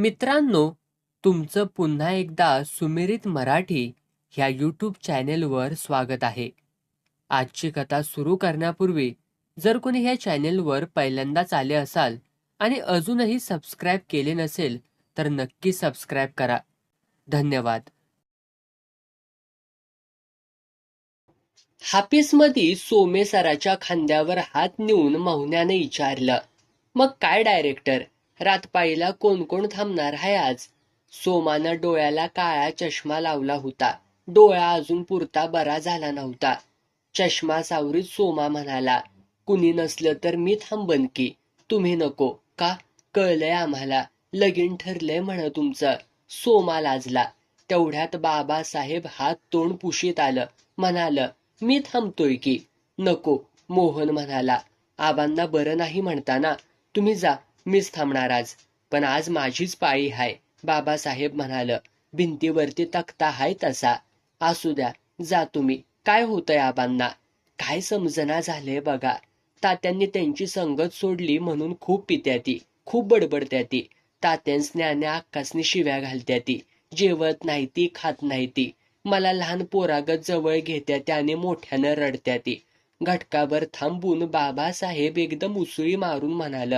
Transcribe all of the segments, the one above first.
मित्रांनो तुमचं पुन्हा एकदा सुमिरित मराठी ह्या यूट्यूब चॅनेलवर स्वागत आहे. आजची कथा सुरू करण्यापूर्वी जर कोणी ह्या चॅनेलवर पहिल्यांदाच आले असाल आणि अजूनही सबस्क्राईब केले नसेल तर नक्की सबस्क्राईब करा. धन्यवाद. हाफिसमध्ये सोमेसराच्या खांद्यावर हात नेऊन मौन्याने विचारलं मग काय डायरेक्टर रातपाळीला कोण कोण थांबणार आहे आज? सोमानं डोळ्याला काळा चष्मा लावला होता. डोळा अजून पुरता बरा झाला नव्हता. चष्मा सावरीत सोमा म्हणाला कुणी नसलं तर मी थांबन की. तुम्ही नको का? कळलंय आम्हाला. लगीन ठरलंय म्हण तुमचं. सोमा लाजला. तेवढ्यात बाबासाहेब हात तोंड पुशीत आलं. म्हणाल मी थांबतोय की. नको मोहन म्हणाला. आबांना बरं नाही म्हणताना तुम्ही जा. मीच थांबणार आज पण आज माझीच पाळी हाय बाबासाहेब म्हणाल भिंतीवरती तक्ता हाय तसा. असू द्या जा तुम्ही काय होतंय आबांना? काय समजना झालंय बघा. तात्यांनी त्यांची संगत सोडली म्हणून खूप पित्या ती खूप बडबडत्या ती तात्यांसने आणि अक्कासनी शिव्या घालत्या ती जेवत नाही ती खात नाही ती मला लहान पोरागत जवळ घेत्या त्याने मोठ्यानं रडत्या ती घटकाभर थांबून बाबासाहेब एकदम उसळी मारून म्हणाल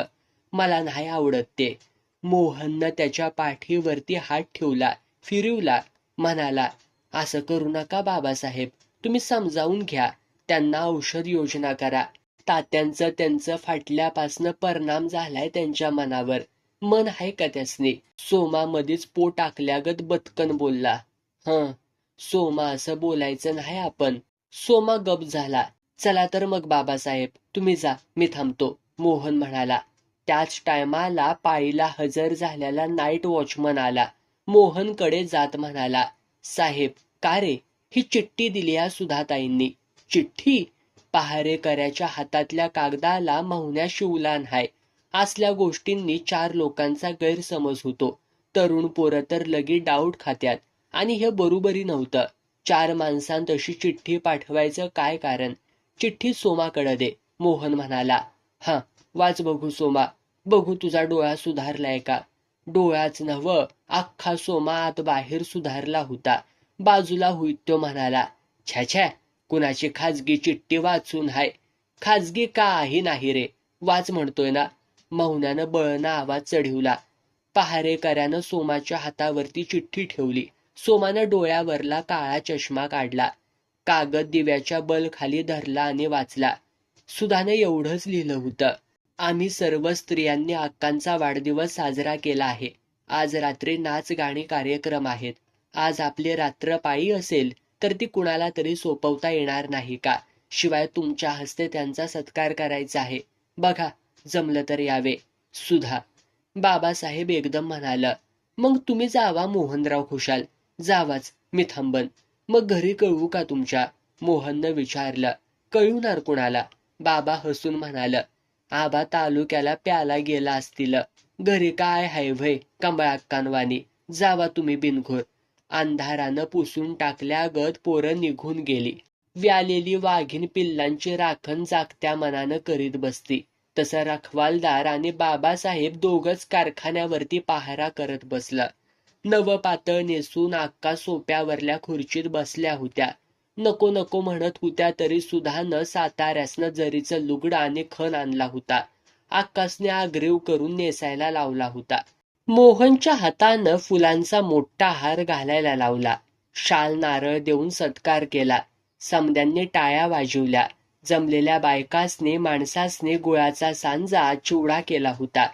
मला नाही आवडत ते. मोहननं त्याच्या पाठीवरती हात ठेवला फिरवला म्हणाला असं करू नका बाबासाहेब तुम्ही समजावून घ्या. त्यांना औषध योजना करा. तात्यांचं त्यांचं फाटल्यापासनं परिणाम झालाय त्यांच्या मनावर. मन आहे का त्यासनी? सोमामध्येच पोट टाकल्यागत बतकन बोलला. हं सोमा असं बोलायचं नाही आपण. सोमा गप झाला. चला तर मग बाबासाहेब तुम्ही जा मी थांबतो मोहन म्हणाला. त्याच टायमाला पाळीला हजर झालेला नाईट वॉचमन आला. मोहनकडे जात म्हणाला साहेब का रे? ही चिठ्ठी दिली या सुधाताईंनी. चिठ्ठी? पहारेकऱ्याच्या हातातल्या कागदाला मौन्या शिवलान हाय. असल्या गोष्टींनी चार लोकांचा गैरसमज होतो. तरुण पोरं तर लगी डाऊट खात्यात. आणि हे बरोबरी नव्हतं. चार माणसांत अशी चिठ्ठी पाठवायचं काय कारण? चिठ्ठी सोमाकडे दे मोहन म्हणाला. हा वाच बघू सोमा. बघू तुझा डोळा सुधारलाय का? डोळाच नव अख्खा सोमा आत बाहेर सुधारला होता. बाजूला होईत तो म्हणाला छ्या छ्या कुणाची खाजगी चिठ्ठी वाचून हाय? खाजगी काही नाही रे वाच म्हणतोय ना. मौन्यानं बळना आवाज चढवला. पहारेकऱ्यानं सोमाच्या हातावरती चिठ्ठी ठेवली. सोमानं डोळ्यावरला काळा चष्मा काढला. कागद दिव्याच्या बल खाली धरला आणि वाचला. सुधाने एवढंच लिहिलं होतं. आम्ही सर्व स्त्रियांनी अक्कांचा वाढदिवस साजरा केला आहे. आज रात्री नाच गाणी कार्यक्रम आहेत. आज आपली रात्र पाळी असेल तर ती कुणाला तरी सोपवता येणार नाही का? शिवाय तुमच्या हस्ते त्यांचा सत्कार करायचा आहे. बघा जमलं तर यावे. सुधा बाबासाहेब एकदम म्हणाल मग तुम्ही जावा मोहनराव खुशाल. जावाच मी थांबन. मग घरी कळवू का तुमच्या? मोहननं विचारलं. कळवणार कुणाला? बाबा हसून म्हणाल आबा तालुक्याला प्याला गेला असतील. घरी काय हाय भय कमळाक्कानवानी जावा तुम्ही बिनघोर. अंधारानं पुसून टाकल्यागत पोरं निघून गेली. व्यालेली वाघीण पिल्लांची राखण जागत्या मनानं करीत बसती. तसं रखवालदार आणि बाबासाहेब दोघच कारखान्यावरती पहारा करत बसला. नवं पातळ नेसून अक्का सोप्यावरल्या खुर्चीत बसल्या होत्या. नको नको म्हणत होत्या तरी सुद्धा न साताऱ्यासनं जरीचं लुगडं आणि खण आणला होता. आकाशने आग्रेव करून नेसायला लावला होता. मोहनच्या हातानं फुलांचा मोठा हार घालायला लावला. शाल नारळ देऊन सत्कार केला. समद्यांनी टाळ्या वाजवल्या. जमलेल्या बायकासने माणसासने गुळाचा सांजा चिवडा केला होता.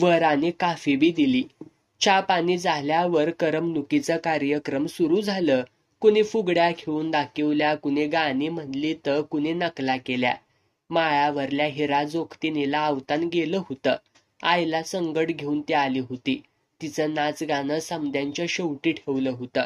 वर आणि काफी बी दिली. चहा पाणी झाल्यावर करमणुकीचं कार्यक्रम सुरू झालं. कुणी फुगड्या घेऊन दाखवल्या कुणी गाणी म्हणली तर कुणी नकला केल्या. माळ्यावरल्या हिरा जोगतीनीला आवतान गेलं होतं. आईला संगट घेऊन ती आली होती. तिचं नाच गाणं समद्यांच्या शेवटी ठेवलं होतं.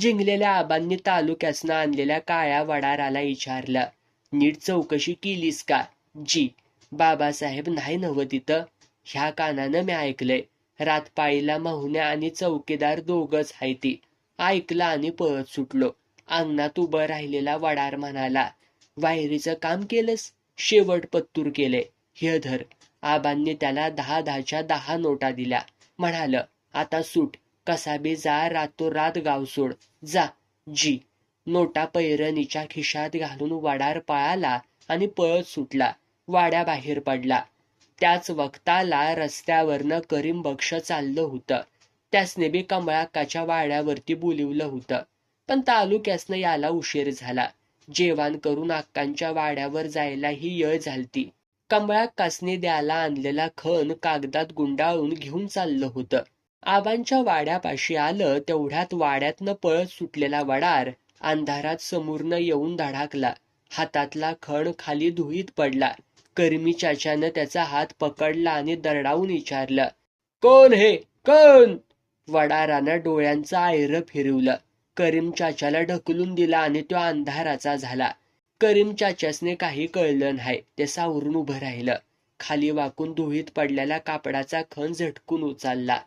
जिंकलेल्या आबांनी तालुक्यासनं आणलेल्या काळ्या वडाराला विचारलं नीट चौकशी केलीस का? जी. बाबासाहेब नाही नव तिथं. ह्या कानानं मी ऐकलंय. रातपाळीला माहुण्या आणि चौकीदार दोघच हाय ती. ऐकलं आणि पळत सुटलो. अंगणात उभं राहिलेला वडार म्हणाला वायरीचं काम केलंस? शेवट पत्तूर केले. हे धर. आबांनी त्याला दहा दहाच्या दहा नोटा दिल्या. म्हणाल आता सूट. कसा बी जा रातोरात गाव सोड. जा जी. नोटा पैरणीच्या खिशात घालून वडार पळाला आणि पळत सुटला. वाड्याबाहेर पडला. त्याच वक्ताला रस्त्यावरनं करीम बक्ष चाललं होतं. त्यासने बी कमळाकाच्या वाड्यावरती बोलिवलं होतं. पण तालुक्यासनं याला उशीर झाला. जेवण करून अक्कांच्या वाड्यावर जायला ही येळ झालती. कमळाकासने द्यायला आणलेला खण कागदात गुंडाळून घेऊन चाललं होतं. आबांच्या वाड्यापाशी आलं तेवढ्यात वाड्यातनं पळत सुटलेला वडार अंधारात समोरनं येऊन धडाकला. हातातला खण खाली धुईत पडला. कर्मी चाच्यानं त्याचा हात पकडला आणि दरडावून विचारलं कोण हे? कोण? वडारानं डोळ्यांचं आयर फिरवलं. करीम चाच्याला ढकलून दिला आणि तो अंधाराचा झाला. करीम चाच्यासने काही कळलं नाही. ते सावरून उभं राहिलं. खाली वाकून धुळीत पडलेला कापडाचा खण झटकून उचलला.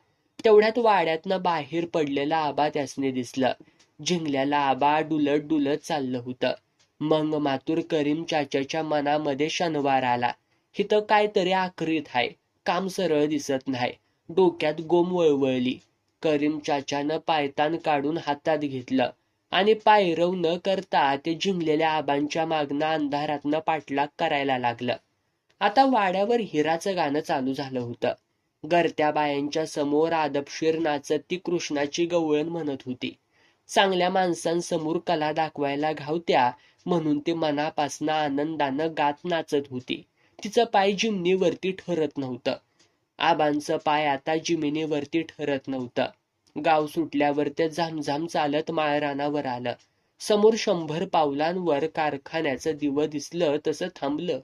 तेवढ्यात वाड्यातनं बाहेर पडलेला आबा त्यासने दिसलं. जिंकल्याला आबा डुलत डुलत चाललं होतं. मग मातूर करीम चाच्याच्या मनामध्ये शनिवार आला. हिथं काहीतरी आखरीत आहे काम सरळ दिसत नाही. डोक्यात गोम वळवळली. करीम चाच्यानं पायतान काढून हातात घेतलं. आणि पायरव न करता ते जिंकलेल्या आबांच्या मागणं अंधारातनं पाठलाग करायला लागलं. आता वाड्यावर हिराचं गाणं चालू झालं होतं. गरत्या बायांच्या समोर आदबशीर नाचत ती कृष्णाची गवळण म्हणत होती. चांगल्या माणसांसमोर कला दाखवायला घावत्या म्हणून ती मनापासनं आनंदानं गात नाचत होती. तिचं पाय जिमनीवरती ठरत नव्हतं. आबांचं पाय आता जिमिनीवरती ठरत नव्हतं. गाव सुटल्यावर ते झामझाम चालत माळरानावर आलं. समोर शंभर पावलांवर कारखान्याचं दिवं दिसलं तसं थांबलं.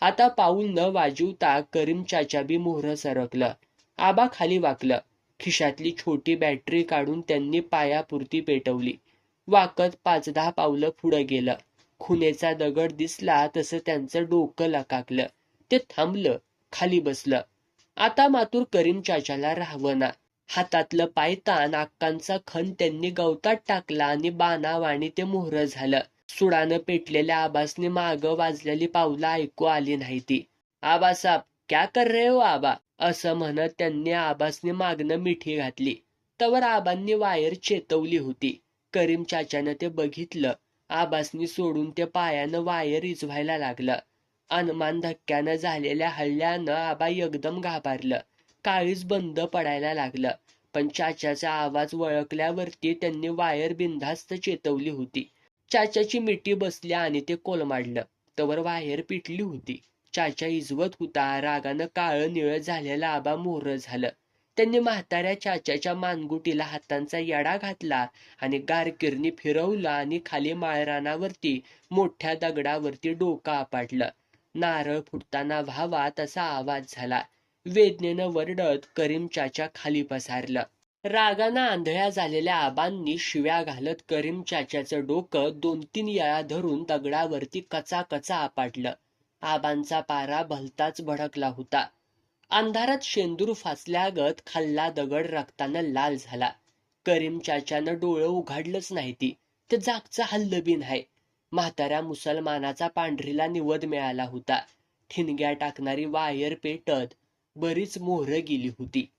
आता पाऊल न वाजवता करीम चाचाबी मोहर सरकलं. आबा खाली वाकलं. खिशातली छोटी बॅटरी काढून त्यांनी पायापुरती पेटवली. वाकत पाच दहा पावलं पुढं गेलं. खुनेचा दगड दिसला तसं त्यांचं डोकं लकाकलं. ते थांबलं खाली बसलं. आता मातूर करीम चाचाला राहवना. हातातलं पायतान अक्कांचा खण त्यांनी गवतात टाकला आणि बाणावाणी ते मोहर झालं. सुडानं पेटलेल्या आबासने माग वाजलेली पावलं ऐकू आली नाही ती. आबासाब क्या कर रे हो आबा? असं म्हणत त्यांनी आबासने मागणं मिठी घातली. तवर आबांनी वायर चेतवली होती. करीम चाच्यानं ते बघितलं. आबासनी सोडून ते पायानं वायर इजवायला लागलं. अनमान धक्क्यानं झालेल्या हल्ल्यानं आबा एकदम घाबरलं. काळीच बंद पडायला लागलं. पण चाच्याचा आवाज वळखल्यावरती त्यांनी वायर बिनधास्त चेतवली होती. चाच्याची मिठी बसली आणि ते कोलमाडलं तवर वायर पिटली होती. चाचा इजवत होता. रागानं काळ निळ झालेला आबा मोहर झालं. त्यांनी म्हाताऱ्या चाच्याच्या मानगुटीला हातांचा येडा घातला आणि गारकिरणी फिरवलं आणि खाली माळरानावरती मोठ्या दगडावरती डोकं आपटलं. नारळ फुटताना व्हावा तसा आवाज झाला. वेदनेनं वरडत करीम चाचा खाली पसारलं. रागानं आंधळ्या झालेल्या आबांनी शिव्या घालत करीम चाच्याचं डोकं दोन तीन वेळा धरून दगडावरती कचा कचा आपटलं. आबांचा पारा भलताच भडकला होता. अंधारात शेंदूर फासल्यागत खाल्ला दगड रक्तानं लाल झाला. करीम चाच्यानं डोळं उघडलंच नाही ती. ते जागचं हल्ल बी नाही म्हाताऱ्या मुसलमानाचा पांढरीला निवद मिळाला होता. ठिणग्या टाकणारी वायर पेटत बरीच मोहरं गेली होती.